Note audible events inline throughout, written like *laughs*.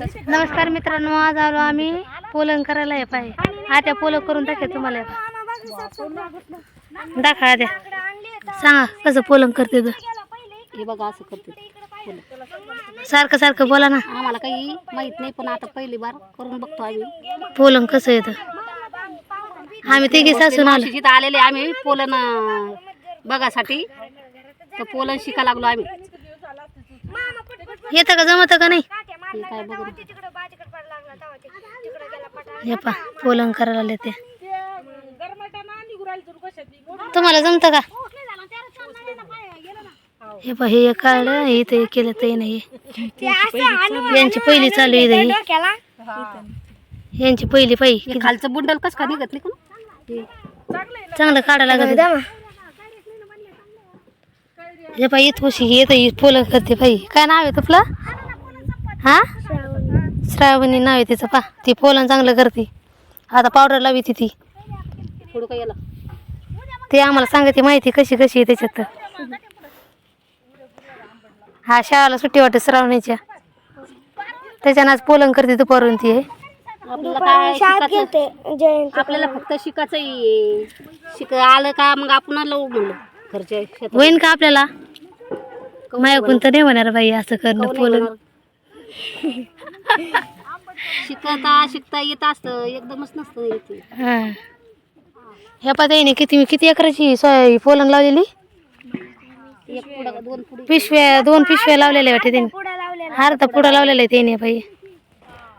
नमस्कार मित्रांनो आज आलो आम्ही पोलन करायला हे पाय. आत्या पोलं करून दाखव तुम्हाला. दाखवा आद्या सांगा कसं पोलन करते तर हे बघा असं करते. सारखं सारखं बोला ना. आम्हाला काही माहीत नाही पण आता पहिली बार करून बघतो आम्ही. पोलन कसं येतं? आम्ही तिघी सासून आलो. जिथं आलेले आम्ही पोलन बघासाठी. तर पोलन शिका लागलो आम्ही. येतं का जमतं का नाही? हे काय बघू. हे पा पोलन करायला आले ते. तुम्हाला जमतं का? हे पा हे एक काढलं हे इथं केलं ते नाही यांची पहिली चालू आहे इथं. यांची पहिली पायी. हे खालचं बुंडल कस का निघत नाही हे. चांगलं काढायला लागत हे पाय इथूशी येतं ही पोलं करते पायी काय नाव आहे तुपलं? हा? श्रावणी. नाव आहे तिचं पा. ती पोलन चांगलं करते. आता पावडर लावी ती. ती आम्हाला सांगते माहिती कशी कशी आहे त्याच्यात. हा शाळेला सुट्टी वाटते श्रावणीच्या. त्याच्यानं आज पोलन करते दुपारून ती. आहे आपल्याला फक्त शिकायचं. शिक आलं का मग आपण लावू म्हणलं घरच्या शेतात. होईन का आपल्याला? मायाकून तर नाही म्हणणार बाई असं करणं पोलन. शिकता शिकता येत असतं एकदमच नसतं येते. हा. ह्या पाताईने किती किती एकराची सोय पोलन लावलेली? एक दोन पिशव्या दोन पिशव्या लावलेल्या वाटते त्यांनी अर्धा पुढं लावलेला आहे त्याने बाई.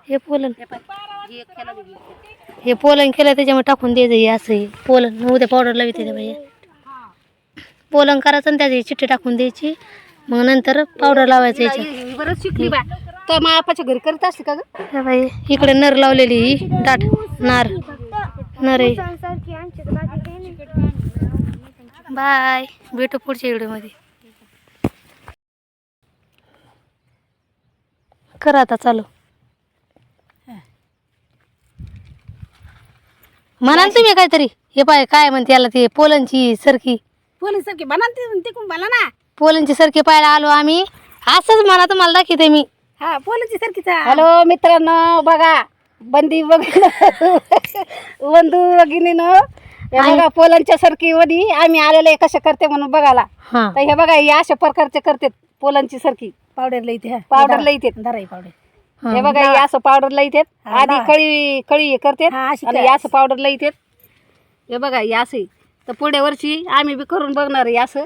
हे पोलन. हे. हे पोलन केलं त्याच्यामुळे टाकून द्यायचं हे असं हे पोलन. उद्या पावडर लावी त्याच्या बाई. पोलन करायचं आणि त्याची चिठ्ठी टाकून द्यायची. मग नंतर पावडर लावायचं ही बरंच शिकली बा तर मापाच्या घरी करत असते का ग? हे बाई इकडे नर लावलेली ही दाट नार. नर आहे. बाय भेटू पुढच्या व्हिडिओमध्ये. करा आता चालू. म्हणा ना तुम्ही काहीतरी. हे पाय काय म्हणते याला ते पोलनची सरकी. पोलीस सारखी बना तिकून बना ना. पोलनची सरकी पाहायला आलो आम्ही. असंच म्हणा तुम्हाला दाखवते मी. हा पोलीस सारखीचा हॅलो मित्रांनो बघा बंदी बघ बंधू भगिनीनं हे बघा पोलांच्या सारखी वडी आम्ही आलेले कशा करते म्हणून बघायला. हा. तर हे बघा हे अशा प्रकारचे करते पोलांची सारखी. पावडर लईते पावडर लईते हा. हे बघा हे असं पावडर लईतेत आधी कळी कळी हे करते. आणि हे असं पावडर लईतेत हे बघा हे असं तर पुढे वर्षी आम्ही बी करून बघणार आहे असं.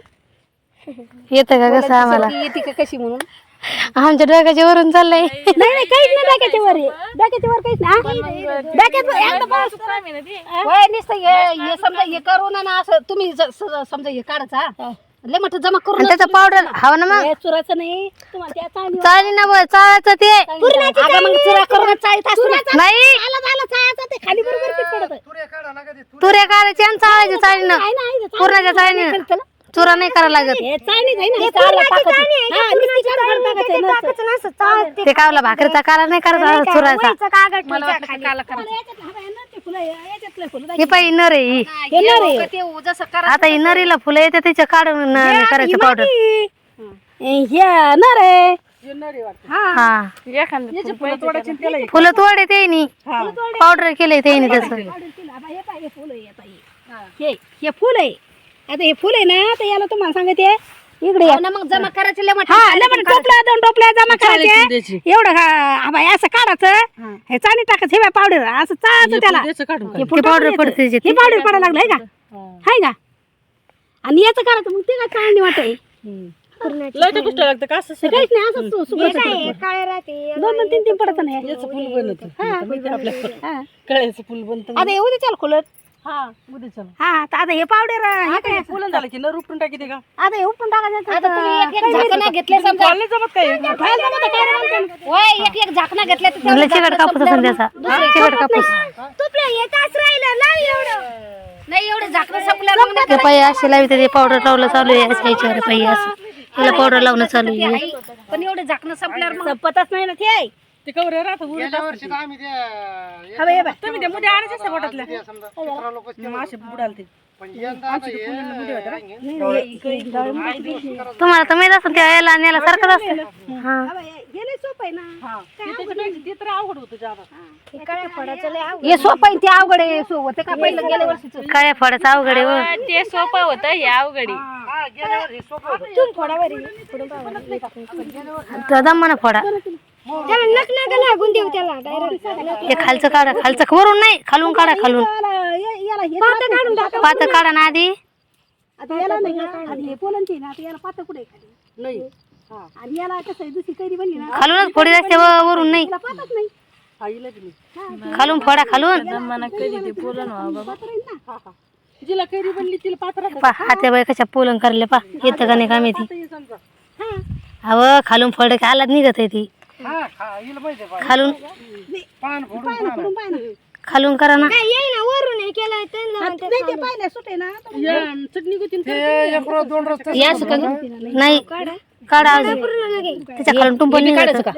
*laughs* येतं का कसं आम्हाला सारखी येते का कशी म्हणून? आमच्या डोक्याच्या वरून चाललंय. नाही नाही काहीच नाही डोक्याच्या वर आहे. डोक्याच्या वर काहीच नाही. डोक्यात एकदा पाऊस होय, नुसतं हे हे समजा हे करून ना असं तुम्ही ज- स- समजा हे काढायचा लय मोठं जमा आणि करून त्याचं पावडर हवं ना मग. चुराचं नाही. तुम्हाला त्या चालेल ना बघ चालायचं ते. अगं मग चुरा करून चाळीत असतो ना. नाही. आलं झालं चाळायचं ते खाली बरोबर पीठ पडतं. तुऱ्या काढायचे आणि चालायचे चाळीनं आहे ना, आहे ना, पूर्णाच्या चाळीनं चुरा नाही करायला लागत. हे चाळणी आहे ना, हे चाळला टाकायचं. हा, नुसती काढून टाकायचं, नसतं. ते कावला भाकरीचा काला नाही करायचा चुरायचा मला वाटलं का काला करायचं. ते फुलं, याच्यातलं फुलं हे पाहिजे नर आहे ही. हे नर आहे. ते जसं करा आता ही नरीला फुलं येते त्याच्या काढून न- करायचं पावडर हे. नर आहे. हा. याचे फुलं तोडायचे आणि त्याला हे फुलं तोडे ते पावडर केलंय त्याने तसं हे हे फुल आहे आता हे फुल आहे. ना तर याला तुम्हाला सांगते. इकडे या. मग जमा करायचे हा टोपल्या दोन टोपल्या जमा करायचे. एवढं हा हा बाई असं काढायचं. हे. चाणी टाकायचं हे पावडर असं चाळायचं त्याला. हे ते फुल पावडर पडते. त्याच्यात. हे पावडर पडायला लागलं आहे का? हाय का? आणि याचं करायचं मग ते काय चाळणी वाटे काहीच नाही असं सु- सुकं सुकं. दोन दोन तीन तीन पडत नाही. हा. कळायचं फुल बनत आता येऊ दे चाल खुलत. हा उद्या चला. हा तर आता हे पावडर हे काय फुलं झालं की न रुपटून टाकी ते का? आता हे उपटून टाकायचं आता तुम्ही एक एक झाकणं घेतले समजा. नाही जमत काय? काय जमतं काय नाही जमतं. होय एक एक झाकणं घेतलं तर म्हणलं चिकट कापूस असेल त्याचा. चिकट कापूस. तुपलं हे तास राहिलं नाही एवढं. नाही एवढं झाकणं संपलं मग ते पायी असे लावी ते पावडर लावलं चालू आहे असं याच्यावर पायी असं. त्याला पावडर लावणं चालू आहे. नाही. पण एवढं झाकणं संपल्यावर संपतच नाही ना ते. ते कवर राहत उडत हवं हे. तुम्ही ते मध्ये आणायचे असते पोटातल्या मासे बुडाल ते. तुम्हाला तर माहीत असं त्या याला आणि याला सारखंच असतं. हा. हे. लय सोपं आहे ना. ते त्याच्यापेक्षा ते तर अवघड होतं जादा. हे. सोपं आहे ते अवघड आहे सोबत का पहिलं गेल्या वर्षीच? काळ्या फळाचं अवघड आहे हो. ते सोपं होतं हे अवघडी तो दमानं फोडा. हे खालचं काढा खालचं वरून नाही खालून काढा खालून. याला हे काढून टाका. पात काढा ना आधी. आता याला नाही का आणि हे पोलंची ना आता याला पात कुठे आहे खाली? नाही. आणि याला कसं आहे दुसरी कैरी बनली ना खालूनच फोडी असते व- वरून नाही. त्याला पातच नाही. आईला बी नाही खालून फोडा खालून. कधी ते बाबा. ना. हा हा. जिला कैरी बनली तिला पात्र पा बाई कशा पोलन करले पा येतं का नाही का माहिती समजा. अव खालून फड की आलाच निघत आहे ती? खालून ना खालून करा ना. नाही ते पाहिलं सुटे ना. या, चटणी गुतीन या असं का नाही काढा. अजून. त्याच्या खालून टुंपण निघायचं का?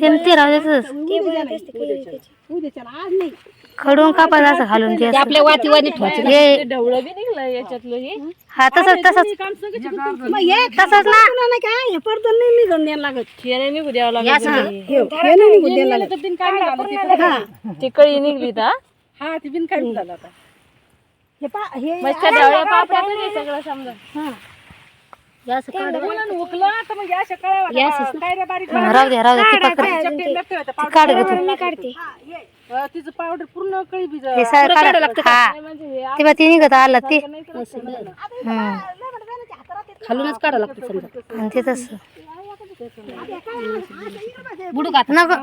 ते ते राहू द्यायचं उद्याच्याला. आज नाही. खडून कापायचं असं खालून ते आपल्या वातीवानी हे ढवळं बी निघलं याच्यातलं हे. हा तसंच तसंच मग हे तसंच ना. नाही काय? हे पडदन नाही निघून द्यायला लागत. शेणे निघू द्यावं लागत हे हे नाही निघून द्यायला लागत. ते कळी निघली तर. हा ती बिन काय झालं आता. हे पा हे मस्त ढवळ्या पापड्यात नाही सगळं समजा. मुलांना उकलं तर मग अशा कळ्या काय रे बारीक राहू द्या राहू द्या ती पकड. ती काढ ग तू अं, तिचं पावडर पूर्ण कळी बी हे सगळं काढा हा ते बा ती निघत आला ते. हम्म. खालूनच काढा लागतं समजा आणि ते तसं. नको.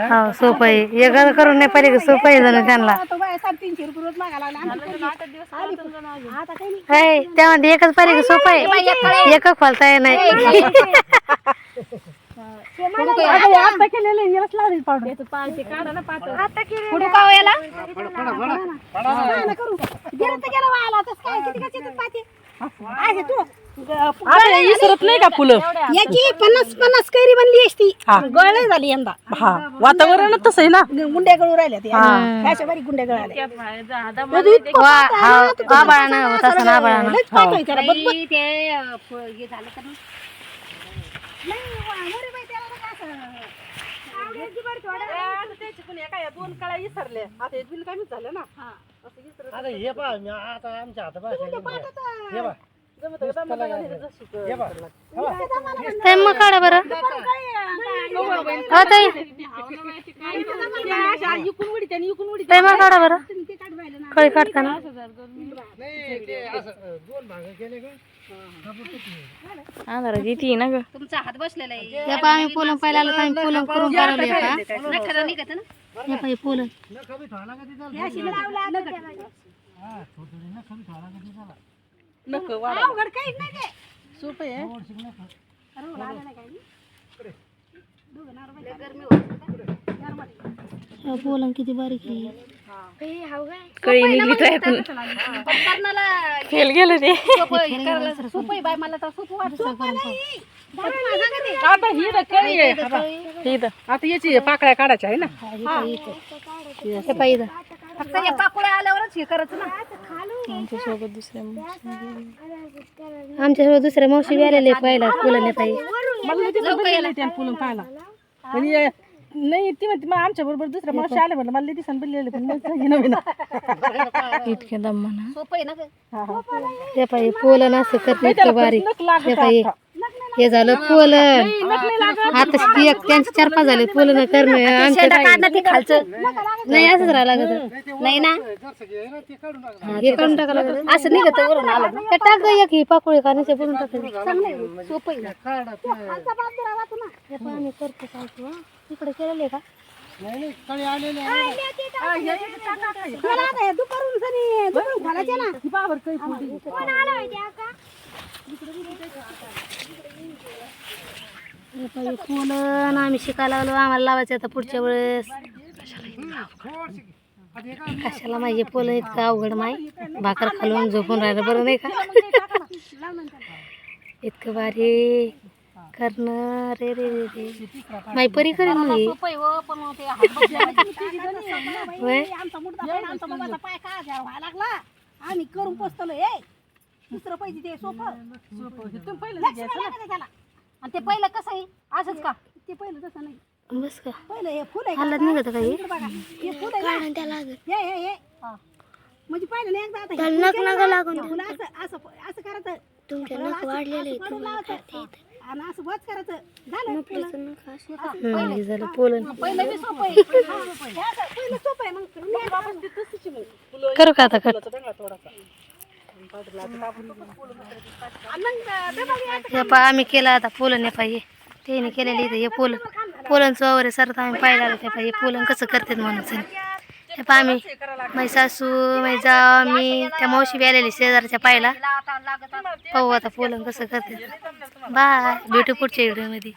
हो? सोपं आहे. एक करून नाही पाहिजे सोपं आहे जणू त्यांना. तो बाय साडेतीनशे रुपये रोज मागा लागला आता काही नाही. हाय, त्यामध्ये एकच पाहिजे सोपं आहे. एक खोलता येत नाही. *laughs* आता केलेलं यालाच लागेल पावडर. पुढे का याला? करू गेलं तर गेलं वायाला तसं काय किती कशी येतात पाते आहे तू. हे विसरत नाही का फुलं? याची पन्नास पन्नास कैरी बनली असती. गळ झाली यंदा. हा. वातावरण तसं आहे ना? गुंड्या गळू राहिल्या त्या. अशा बारीक गुंड्या गळाल्या. वा हा. नाही. दोन आता हे झालं ना? दमा दमा हे. ताई मग काढा बरं. हो ताई. ताई मग काढा बरं. कळी काढताना. किती ना ग. हे पहा आम्ही पोलम पाहिला आलो तर आम्ही पोलम करून काढवले पहा. पहा. हे पोलम. नको वाढा अवघड काहीच नाही ते. सोपं आहे. हे पोलम किती बारीक आहे. कळी निघली तर ऐकून. फेल गेलं ते. सोपं आहे बाई मला तर सोपं वाटतं. आता ही ना कळी आहे. आता याची पाकळ्या काढायच्या आहे ना? हे पहा इथं. फक्त या पाकुळ्या आल्यावरच हे करायचं ना. आमच्यासोबत दुसऱ्या आमच्यासोबत दुसऱ्या मावशी बी आलेले पाहिला फुलं पाहिजे मला नाही पाहायला. ती म्हणते मग आमच्या बरोबर दुसऱ्या मावशी आले म्हटलं मला दिसन बनलेले पण मग नवीन इतक्या दमाना सोपं आहे ना गं. हे पाहिजे पोलन असं करते इतकं बारीक? लागत हे पाहिजे हे झालं पोलन आता ती एक त्यांचे चार पाच झाले पोलन करणं आमच्या ते खालचं. नाही असंच राहावं लागत. नाही ना? हा, हे काढून टाका लागत. असं निघत वरून आलं. ते टाक एक ही पाकोळी काढण्याचे बोलून टाकायचं सोपं आहे ना. हे आम्ही करतो काय तू, हा? तिकडे केलेले का? मला आता हे दुपारून सनी दुपारून घालायचे ना. हे पाहिजे आम्ही शिकायला लागलो आम्हाला लावायचं आता पुढच्या वेळेस. कशाला माझे फुलं इतकं अवघड माही भाकर खालून झोपून राहिलं बरं नाही का? इतकं भारी करणं रे रे रे रे. माही परी करेन मी होय? आम्ही करून पोचतलो हे दुसरं पैसे ते सोपं. तुम्ही पहिलं त्याला आणि ते पहिलं कसं आहे? असंच का? ते पहिलं तसं नाही. बस का? पहिलं हे फुल आहे का? हालत निघत का हे? इकडं बघा. हे फुल आहे ना? हे हे हे. म्हणजे पहिलं नाही एकदा आता हे फुल केलं ना, ते फुलं असं असं असं करायचं. तुमच्या नख वाढलेले आणि असं वच करायचं. झालं फुलं. हम्म, हे झालं पोलन. पहिलं बी सोपं आहे. हे असं पहिलं सोपं आहे मग. करू का आता? कट. हे पा आम्ही केलं आता पोलन हे. पाहिजे त्याने केलेलं इथं हे पोलन पोलनचं वगैरे सरत आम्ही पाहिलं आलं ते पाहिजे पोलन कसं करतात म्हणून. हे पा आम्ही माझी सासू माझी जाव मी त्या मावशी बी आलेली शेजारच्या पाहिला पाहू आता पोलन कसं करते बाय भेटू पुढच्या व्हिडिओमध्ये.